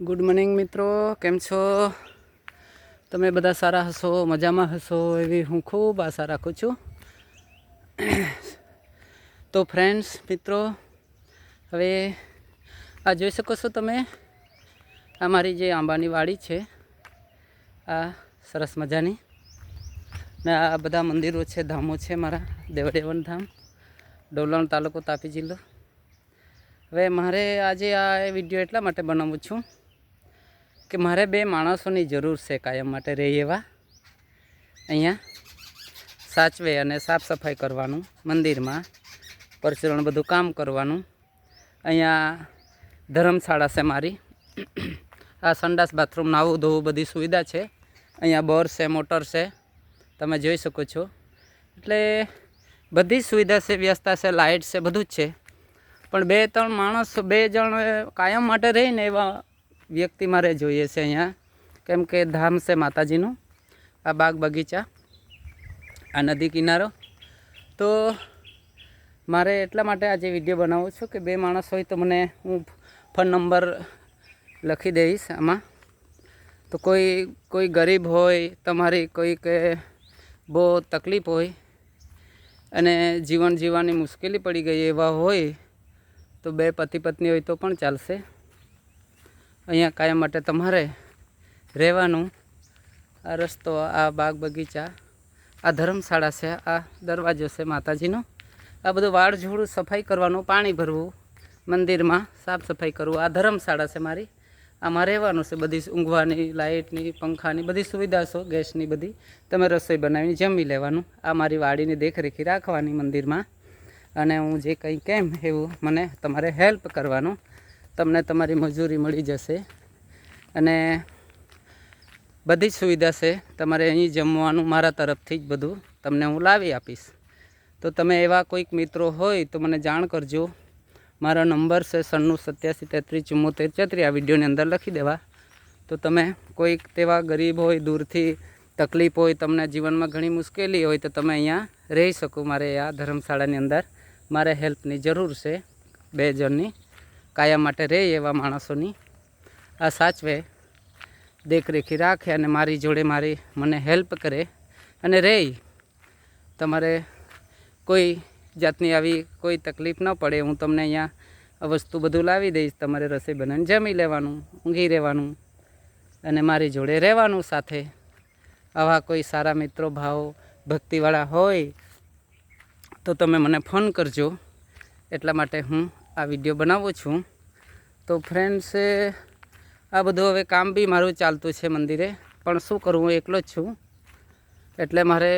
Good morning મિત્રો. કેમ છો? તમે બધા સારા હશો? મજામાં હશો? એવી હું ખૂબ આશા રાખું છું. તો ફ્રેન્ડ્સ મિત્રો, હવે આ જોઈ શકો છો તમે? આ મારી જે આંબાની વાડી છે. આ સરસ મજાની. ને આ બધા મંદિરો છે, ધામો છે મારા દેવદેવન ધામ, ડોલણ તાલુકો તાપી જિલ્લો. હવે મારે આજે આ વીડિયો એટલા માટે બનાવું છું કે મારે બે માણસોની જરૂર છે કાયમ માટે રહે એવા. અહીંયા સાચવે અને સાફ સફાઈ કરવાનું, મંદિરમાં પરચરણ બધું કામ કરવાનું. અહીંયા ધર્મશાળા છે મારી. આ સંડાસ બાથરૂમ નાવું ધોવું બધી સુવિધા છે. અહીંયા બોર છે, મોટર છે, તમે જોઈ શકો છો. એટલે બધી સુવિધા છે, વ્યવસ્થા છે, લાઇટ છે, બધું જ છે. પણ બે ત્રણ માણસ, બે જણ કાયમ માટે રહીને એવા વ્યક્તિ મારે જોઈએ છે અહીંયા. કેમ કે ધામ છે માતાજીનું, આ બાગ બગીચા, આ નદી કિનારો. તો મારે એટલા માટે આજે વીડિયો બનાવું છું કે બે માણસ હોય તો મને હું ફોન નંબર લખી દઈશ આમાં. તો કોઈ કોઈ ગરીબ હોય, તમારી કોઈ કે બહુ તકલીફ હોય અને જીવન જીવવાની મુશ્કેલી પડી ગઈ એવા હોય, તો બે પતિ પત્ની હોય તો પણ ચાલશે. અહીંયા કાયમ માટે તમારે રહેવાનું. આ રસ્તો, આ બાગ બગીચા, આ ધર્મશાળા છે, આ દરવાજો છે માતાજીનો. આ બધું વાળ ઝોડું સફાઈ કરવાનું, પાણી ભરવું, મંદિરમાં સાફ સફાઈ કરવું. આ ધર્મશાળા છે મારી. આમાં રહેવાનું છે બધી ઊંઘવાની, લાઇટની, પંખાની બધી સુવિધા છે, ગેસની બધી. તમે રસોઈ બનાવીને જમી લેવાનું. આ મારી વાડીની દેખરેખી રાખવાની મંદિરમાં. અને હું જે કંઈ કેમ એવું મને તમારે હેલ્પ કરવાનું. તમને તમારી મજૂરી મળી જશે. અને બધી જ સુવિધા છે. તમારે અહીં જમવાનું મારા તરફથી જ બધું તમને હું લાવી આપીશ. તો તમે એવા કોઈક મિત્રો હોય તો મને જાણ કરજો. મારો નંબર છે સન્નું સત્યાસી તેત્રીસ ચુમ્મોતેર છત્રી. આ વિડીયોની અંદર લખી દેવા. તો તમે કોઈક તેવા ગરીબ હોય, દૂરથી તકલીફ હોય, તમને જીવનમાં ઘણી મુશ્કેલી હોય તો તમે અહીંયા રહી શકો. મારે આ ધર્મશાળાની અંદર મારે હેલ્પની જરૂર છે બે જણની. કાયમ માટે રહે એવા માણસોની. આ સાચવે. દેખરેખી રાખે અને મારી જોડે મારી મને હેલ્પ કરે અને રહે તમારે કોઈ જાતની આવી કોઈ તકલીફ ન પડે. હું તમને અહીંયા વસ્તુ બધું લાવી દઈશ. તમારે રસોઈ બનાવીને જમી લેવાનું, ઊંઘી રહેવાનું અને મારી જોડે રહેવાનું સાથે. આવા કોઈ સારા મિત્રો, ભાવ, ભક્તિવાળા હોય તો તમે મને ફોન કરજો. એટલા માટે હું આ વીડિયો બનાવું છું. તો ફ્રેન્ડ્સ આ બધું હવે કામ બી મારું ચાલતું છે મંદિરે. પણ શું કરું, હું એકલો જ છું. એટલે મારે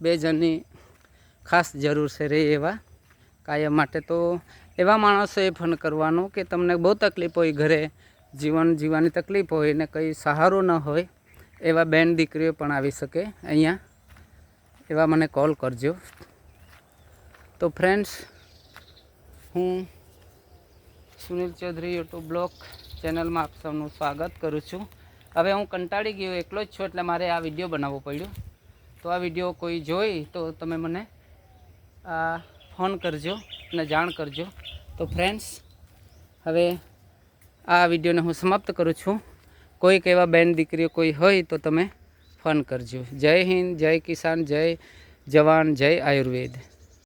બે જણની ખાસ જરૂર છે રે એવા. કાયમ માટે તો એવા માણસોએ ફોન કરવાનો કે તમને બહુ તકલીફ હોય ઘરે, જીવન જીવવાની તકલીફ હોય ને કંઈ સહારો ન હોય, એવા બેન દીકરીઓ પણ આવી શકે અહીંયા. એવા મને કોલ કરજો. તો ફ્રેન્ડ્સ હું સુનિલ ચૌધરી યુટ્યુબ બ્લોગ ચેનલમાં આપ સૌનું સ્વાગત કરું છું. હવે હું કંટાળી ગયો, એકલો જ છું, એટલે મારે આ વીડિયો બનાવવો પડ્યો. તો આ વીડિયો કોઈ જોઈ તો તમે મને ફોન કરજો અને જાણ કરજો. તો ફ્રેન્ડ્સ હવે આ વિડીયોને હું સમાપ્ત કરું છું. કોઈક એવા બેન દીકરીઓ કોઈ હોય તો તમે ફોન કરજો. જય હિન્દ, જય કિસાન, જય જવાન, જય આયુર્વેદ.